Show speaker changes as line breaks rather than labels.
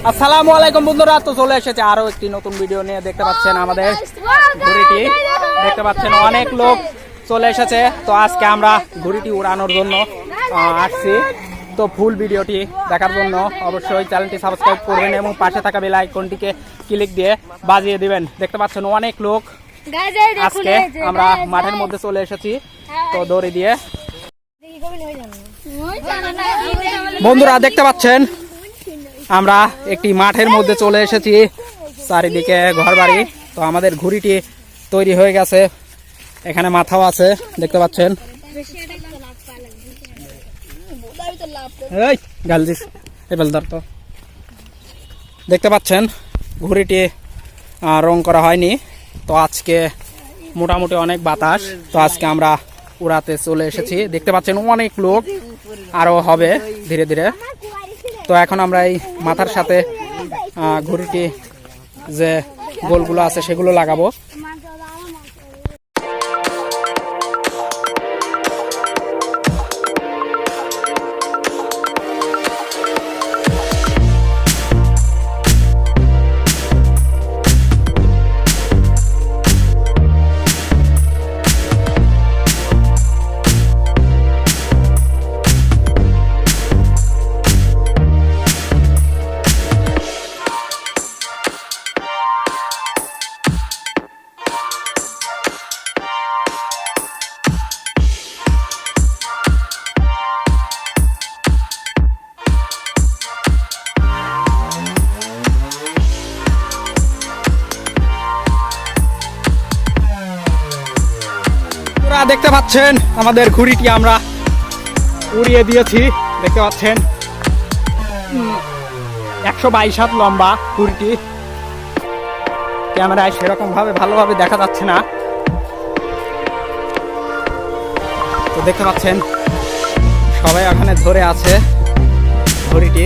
আসসালামু আলাইকুম বন্ধুরা তো চলে এসেছে আরও একটি নতুন ভিডিও নিয়ে দেখতে পাচ্ছেন আমাদের ঘুড়িটি। দেখতে পাচ্ছেন অনেক লোক চলে এসেছে। তো আজকে আমরা ঘুড়িটি উড়ানোর জন্য আহ, আসছি। তো ফুল ভিডিওটি দেখার জন্য অবশ্যই চ্যানেলটি সাবস্ক্রাইব করবেন এবং পাশে থাকা বেল আইকনটিকে ক্লিক দিয়ে বাজিয়ে দিবেন। দেখতে পাচ্ছেন অনেক লোক আজকে আমরা মাঠের মধ্যে চলে এসেছি। তো দড়ি দিয়ে। বন্ধুরা দেখতে পাচ্ছেন আমরা একটি মাঠের মধ্যে চলে এসেছি, চারিদিকে ঘরবাড়ি। তো আমাদের ঘুড়িটি তৈরি হয়ে গেছে, এখানে মাথাও আছে, দেখতে পাচ্ছেন। দেখতে পাচ্ছেন, ঘুড়িটি রং করা হয়নি। তো আজকে মোটামুটি অনেক বাতাস, তো আজকে আমরা উড়াতে চলে এসেছি। দেখতে পাচ্ছেন অনেক লোক আরও হবে ধীরে ধীরে। তো এখন আমরা এই মাথার সাথে ঘুরটি যে গোলগুলো আছে সেগুলো লাগাবো। আপনারা দেখতে পাচ্ছেন, আমাদের ঘুড়িটি আমরা উড়িয়ে দিয়েছি, দেখতে পাচ্ছেন। একশো বাইশ হাত লম্বা ঘুড়িটি। ক্যামেরায় সেরকম ভাবে ভালোভাবে দেখা যাচ্ছে না। তো দেখতে পাচ্ছেন, সবাই ওখানে ধরে আছে ঘড়িটি।